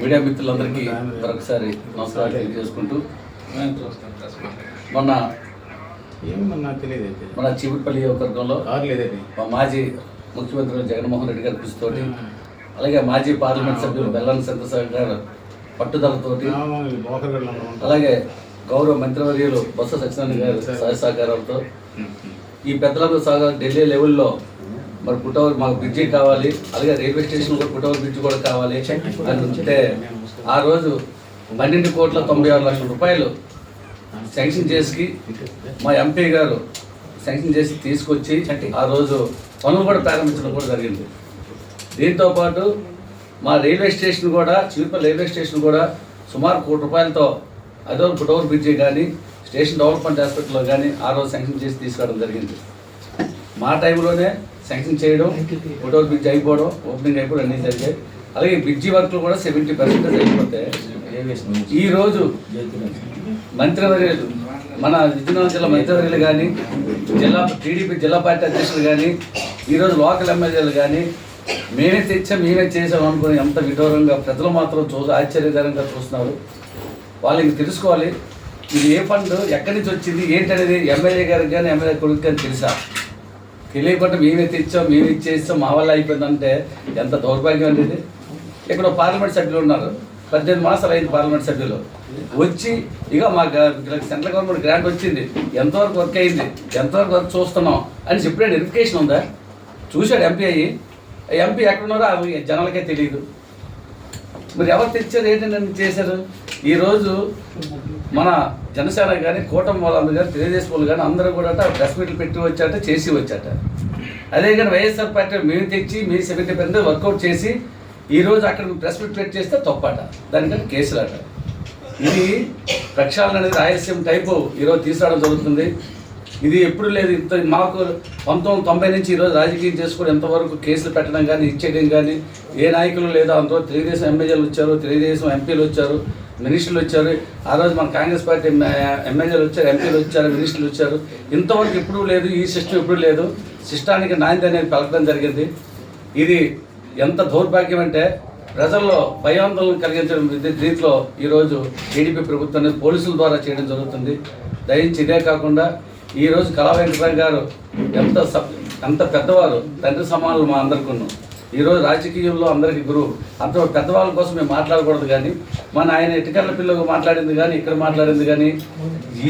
Media మిత్రులందరికీ మరొకసారి నమస్కారాలు తెలియజేసుకుంటూ మొన్న మన కారు లేదైతే. మా మాజీ ముఖ్యమంత్రి జగన్మోహన్ రెడ్డి గారి కృషితోటి అలాగే మాజీ పార్లమెంట్ సభ్యులు బెల్లం చంద్రశేఖర్ గారు పట్టుదలతోటి అలాగే గౌరవ మంత్రివర్యులు బొత్స సత్యనారాయణ గారు సహాయ సహకారాలతో ఈ పెద్దలకు సాగా ఢిల్లీ లెవెల్లో మరి పుట్టవర్ మాకు బ్రిడ్జి కావాలి అలాగే రైల్వే స్టేషన్ కూడా పుట్టవర్ బ్రిడ్జ్ కూడా కావాలి అని ఉంటే ఆ రోజు పన్నెండు కోట్ల తొంభై ఆరు లక్షల రూపాయలు శాంక్షన్ చేసి మా ఎంపీ గారు శాంక్షన్ చేసి తీసుకొచ్చి ఆ రోజు పనులు కూడా ప్రారంభించడం కూడా జరిగింది. దీంతో పాటు మా రైల్వే స్టేషన్ కూడా చిరుపల్లి రైల్వే స్టేషన్ కూడా సుమారు కోటి రూపాయలతో అదో పుట్టవర్ బ్రిడ్జి కానీ స్టేషన్ డెవలప్మెంట్ హాస్పిటల్లో కానీ ఆ రోజు శాంక్షన్ చేసి తీసుకురావడం జరిగింది. మా టైంలోనే శాంక్షన్ చేయడం పుటోర్ బ్రిడ్జ్ అయిపోవడం ఓపెనింగ్ అయిపోవడం అన్నీ జరిగాయి. అలాగే బ్రిడ్జి వర్క్లు కూడా సెవెంటీ పర్సెంటేజ్ అయిపోతే ఈ రోజు మంత్రివర్యులు మన విజయనగరం జిల్లా మంత్రివర్యులు కానీ జిల్లా టీడీపీ జిల్లా పార్టీ అధ్యక్షులు కానీ ఈరోజు లోకల్ ఎమ్మెల్యేలు కానీ మేమే తెచ్చాం మేమే చేసాం అనుకుని ఎంత విడూరంగా ప్రజలు మాత్రం చూ ఆశ్చర్యకరంగా చూస్తున్నారు. వాళ్ళకి తెలుసుకోవాలి ఇది ఏ ఫండ్ ఎక్కడి నుంచి వచ్చింది ఏంటనేది ఎమ్మెల్యే గారికి కానీ ఎమ్మెల్యే కొడుకు కానీ తెలుసా? తెలియకుండా మేమే తెచ్చాం మేమే ఇచ్చేస్తాం మా వల్ల అయిపోయిందంటే ఎంత దౌర్భాగ్యం అనేది ఇక్కడ పార్లమెంట్ సభ్యులు ఉన్నారు పద్దెనిమిది మాసాలు అయింది పార్లమెంట్ సభ్యులు. వచ్చి ఇక మా సెంట్రల్ గవర్నమెంట్ గ్రాంట్ వచ్చింది ఎంతవరకు వర్క్ అయింది ఎంతవరకు వర్క్ చూస్తున్నాం అని చెప్పిన వెరిఫికేషన్ ఉందా? చూశాడు ఎంపీ అయ్యి. ఎంపీ ఎక్కడున్నారో అవి జనాలకే తెలియదు మరి ఎవరు తెచ్చారు ఏంటంటే చేశారు? ఈరోజు మన జనసేన కానీ కూటమి వాళ్ళందరూ కానీ తెలుగుదేశం వాళ్ళు కానీ అందరూ కూడా ప్రెస్ మీట్లు పెట్టి వచ్చాట చేసి వచ్చాట అదే కానీ వైఎస్ఆర్ పార్టీ మేము తెచ్చి మీ సెవెంటీ పెద్ద వర్కౌట్ చేసి ఈరోజు అక్కడ ప్రెస్ మీట్ పెట్టి చేస్తే తప్పట. దానికంటే కేసులట. ఇది ప్రక్షాళన అనేది రాయలసీమ టైపు ఈరోజు తీసుకురావడం జరుగుతుంది. ఇది ఎప్పుడు లేదు. ఇంత మాకు పంతొమ్మిది తొంభై నుంచి ఈరోజు రాజకీయం చేసుకుని ఎంతవరకు కేసులు పెట్టడం కానీ ఇచ్చేయడం కానీ ఏ నాయకులు లేదో అందులో తెలుగుదేశం ఎమ్మెల్యేలు వచ్చారు తెలుగుదేశం ఎంపీలు వచ్చారు మినిస్టర్లు వచ్చారు. ఆ రోజు మన కాంగ్రెస్ పార్టీ ఎమ్మె- ఎమ్మెల్యేలు వచ్చారు ఎంపీలు వచ్చారు మినిస్టర్లు వచ్చారు. ఇంతవరకు ఎప్పుడూ లేదు ఈ సిస్టమ్ ఎప్పుడూ లేదు. సిస్టానికి నాణ్యత అనేది పలకడం జరిగింది. ఇది ఎంత దౌర్భాగ్యం అంటే ప్రజల్లో భయాందోళన కలిగించడం దీంట్లో ఈరోజు టీడీపీ ప్రభుత్వం పోలీసుల ద్వారా చేయడం జరుగుతుంది. దయించి ఇదే కాకుండా ఈరోజు కళా వెంకటరావు గారు ఎంత సబ్ ఎంత పెద్దవారు తండ్రి సమానులు మా అందరికీ ఈరోజు రాజకీయంలో అందరికీ గురువు. అంత పెద్దవాళ్ళ కోసం మేము మాట్లాడకూడదు కానీ మన ఆయన ఎటుకల్ల పిల్లలు మాట్లాడింది కానీ ఇక్కడ మాట్లాడింది కానీ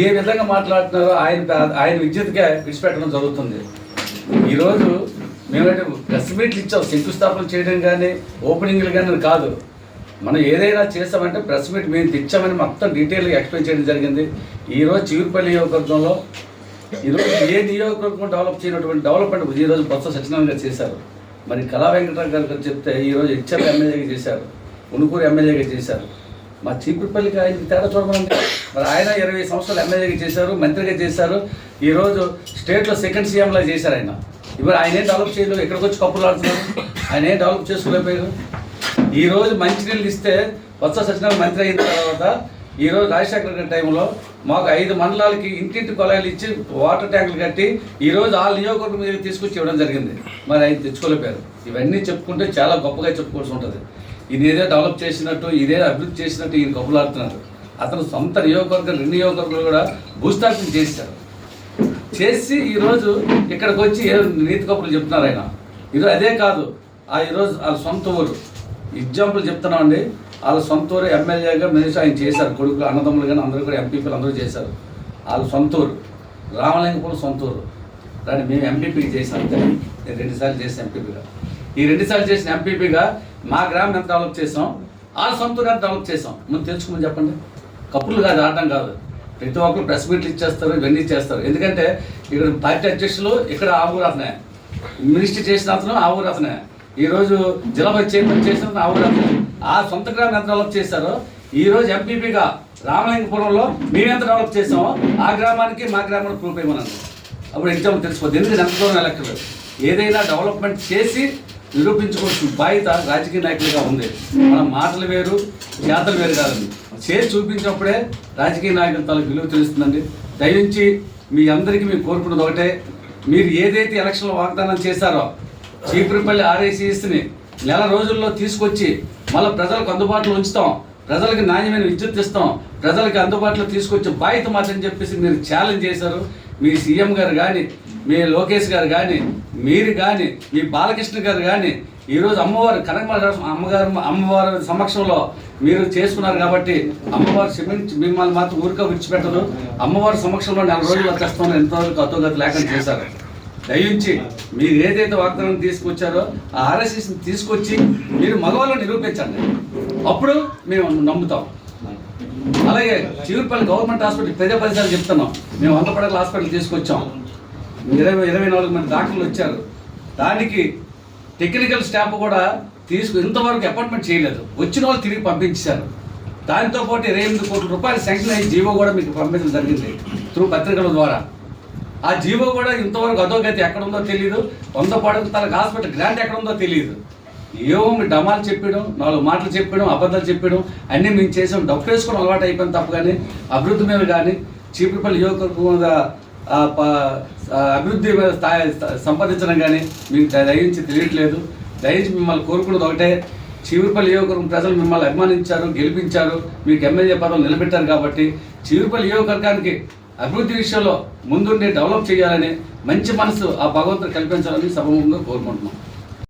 ఏ విధంగా మాట్లాడుతున్నారో ఆయన ఆయన విద్యుత్గా విడిచిపెట్టడం జరుగుతుంది. ఈరోజు మేమంటే ప్రెస్ మీట్లు ఇచ్చాం శంకుస్థాపన చేయడం కానీ ఓపెనింగ్లు కానీ కాదు. మనం ఏదైనా చేస్తామంటే ప్రెస్ మీట్ మేము తెచ్చామని మొత్తం డీటెయిల్గా ఎక్స్ప్లెయిన్ చేయడం జరిగింది. ఈరోజు చిగురుపల్లి నియోజకవర్గంలో ఈరోజు ఏ నియోజకవర్గం డెవలప్ చేయనటువంటి డెవలప్మెంట్ ఈరోజు బొత్స సత్యనారాయణ గారు చేశారు. మరి కళా వెంకటరావు గారు చెప్తే ఈరోజు హెచ్ఎం ఎమ్మెల్యేగా చేశారు ఉనుకూరు ఎమ్మెల్యేగా చేశారు. మా చీపురుపల్లికి ఆయనకి తేడా చూడమండి మరి ఆయన ఇరవై సంవత్సరాలు ఎమ్మెల్యేగా చేశారు మంత్రిగా చేశారు. ఈరోజు స్టేట్లో సెకండ్ సీఎంలా చేశారు ఆయన. ఇప్పుడు ఆయన ఏం డెవలప్ చేయలేదు ఎక్కడికి వచ్చి కప్పులు ఆడుతున్నారు. ఆయన ఏం డెవలప్ చేసుకోలేకపోయారు. ఈరోజు మంచినీళ్ళు ఇస్తే వత్స సత్యనారాయణ మంత్రి అయిన తర్వాత ఈరోజు రాజశేఖర్ గారి టైంలో మాకు ఐదు మండలాలకి ఇంటింటి కొలాయిలు ఇచ్చి వాటర్ ట్యాంకులు కట్టి ఈ రోజు ఆ నియోజకవర్గం మీద తీసుకొచ్చి ఇవ్వడం జరిగింది. మరి ఆయన తెచ్చుకోలేపారు ఇవన్నీ చెప్పుకుంటే చాలా గొప్పగా చెప్పుకోవాల్సి ఉంటుంది. ఇది ఏదో డెవలప్ చేసినట్టు ఇదే అభివృద్ధి చేసినట్టు ఈయన కప్పులాడుతున్నారు అతను సొంత నియోజకవర్గం రెండు నియోజకవర్గాలు కూడా భూస్థాపన చేశారు. చేసి ఈరోజు ఇక్కడికి వచ్చి ఏ నీతి కప్పులు చెప్తున్నారు ఆయన? ఈరోజు అదే కాదు ఆ ఈరోజు వాళ్ళ సొంత ఊరు. ఎగ్జాంపుల్ చెప్తున్నామండి. వాళ్ళ సొంత ఊరు ఎమ్మెల్యేగా మినిస్టర్ ఆయన చేశారు కొడుకులు అన్నదమ్ములు కానీ అందరూ కూడా ఎంపీపీలు అందరూ చేశారు. వాళ్ళ సొంత ఊరు రామలింగపురం సొంత ఊరు. దాన్ని మేము ఎంపీపీకి చేసాం అంతే. నేను రెండుసార్లు చేసిన ఎంపీపీగా ఈ రెండుసార్లు చేసిన ఎంపీపీగా మా గ్రామం ఎంత డెవలప్ చేసాం వాళ్ళ సొంత ఊరు ఎంత డెవలప్ చేసాం ముందు తెలుసుకోమని చెప్పండి. కప్పులు కాదు ఆడడం కాదు. ప్రతి ఒక్కరు ప్రెస్ మీట్లు ఇచ్చేస్తారు ఇవన్నీ చేస్తారు. ఎందుకంటే ఇక్కడ పార్టీ అధ్యక్షులు ఇక్కడ ఆ ఊరు అతనే. మినిస్టర్ చేసిన అతను ఆ ఊరు అతనే. ఈరోజు జిల్లా చైర్మన్ చేసిన అతను ఆ ఊరు అతనే. ఆ సొంత గ్రామం ఎంత డెవలప్ చేశారో ఈ రోజు ఎంపీపీగా రామలింగపురంలో మేము ఎంత డెవలప్ చేసామో ఆ గ్రామానికి మా గ్రామానికి ప్రూఫ్ ఇవ్వమన్నాను అప్పుడు ఎగ్జామ్ తెలుసుకోవద్దు. ఎందుకంటే ఎంత దూరం ఎలక్టర్ ఏదైనా డెవలప్మెంట్ చేసి నిరూపించుకోవాల్సిన బాధ్యత రాజకీయ నాయకులుగా ఉంది. మన మాటలు వేరు జాతలు వేరు కాదండి. చేసి చూపించినప్పుడే రాజకీయ నాయకుల తల విలువ తెలుస్తుందండి. దయించి మీ అందరికీ మేము కోరుకున్నది ఒకటే. మీరు ఏదైతే ఎలక్షన్లో వాగ్దానం చేశారో చీపురుపల్లి ఆర్ఐసిఎస్ని నెల రోజుల్లో తీసుకొచ్చి మళ్ళీ ప్రజలకు అందుబాటులో ఉంచుతాం. ప్రజలకు నాణ్యమైన విద్యుత్ ఇస్తాం ప్రజలకు అందుబాటులో తీసుకొచ్చే బాధ్యత మాత్రం చెప్పేసి మీరు ఛాలెంజ్ చేశారు. మీ సీఎం గారు కానీ మీ లోకేష్ గారు కానీ మీరు కానీ మీ బాలకృష్ణ గారు కానీ ఈరోజు అమ్మవారు కనకమల అమ్మగారు అమ్మవారి సమక్షంలో మీరు చేసుకున్నారు కాబట్టి అమ్మవారు క్షమించి మిమ్మల్ని మాత్రం ఊరిక విడిచిపెట్టదు. అమ్మవారి సమక్షంలో నెల రోజులు వచ్చేస్తామని ఎంతవరకు అతోగతి లేకుండా చేశారు. దయించి మీరు ఏదైతే వాగ్దానం తీసుకొచ్చారో ఆ ఆర్ఎస్ఎస్ని తీసుకొచ్చి మీరు మగవాళ్ళని నిరూపించండి. అప్పుడు మేము నమ్ముతాం. అలాగే చిగురుపల్లి గవర్నమెంట్ హాస్పిటల్ ప్రజా పరిసరాలు చెప్తున్నాం. మేము వంద పడకల హాస్పిటల్ తీసుకొచ్చాం. ఇరవై ఇరవై నాలుగు మంది డాక్టర్లు వచ్చారు. దానికి టెక్నికల్ స్టాఫ్ కూడా తీసుకు ఇంతవరకు అపాయింట్మెంట్ చేయలేదు. వచ్చిన వాళ్ళు తిరిగి పంపించారు. దాంతో పాటు ఇరవై ఎనిమిది కోట్ల రూపాయలు శాంక్షన్ అయ్యి జీవో కూడా మీకు పంపించడం జరిగింది. త్రూ పత్రికల ద్వారా. ఆ జీవో కూడా ఇంతవరకు అధోగతి ఎక్కడ ఉందో తెలియదు వంద పడక తనకు హాస్పిటల్ గ్రాంట్ ఎక్కడ ఉందో తెలియదు ఏమో మీ డమాలు చెప్పడం నాలుగు మాటలు చెప్పడం అబద్ధాలు చెప్పడం అన్నీ మేము చేసాం. డబ్బు వేసుకోవడం అలవాటు అయిపోయింది తప్ప కానీ అభివృద్ధి మీద కానీ చీపురుపల్లి యువకులకు మీద అభివృద్ధి మీద స్థాయి సంపాదించడం కానీ మీకు దయించి తెలియట్లేదు. దయించి మిమ్మల్ని కోరుకున్నది ఒకటే చీవురుపల్లి యువకులు ప్రజలు మిమ్మల్ని అభిమానించారు గెలిపించారు మీకు ఎమ్మెల్యే పదవులు నిలబెట్టారు కాబట్టి చీవురుపల్లి యువకర్గానికి అభివృద్ధి విషయంలో ముందుండి డెవలప్ చేయాలని మంచి మనసు ఆ భగవంతుడు కల్పించాలని సభముఖంగా కోరుకుంటున్నాం.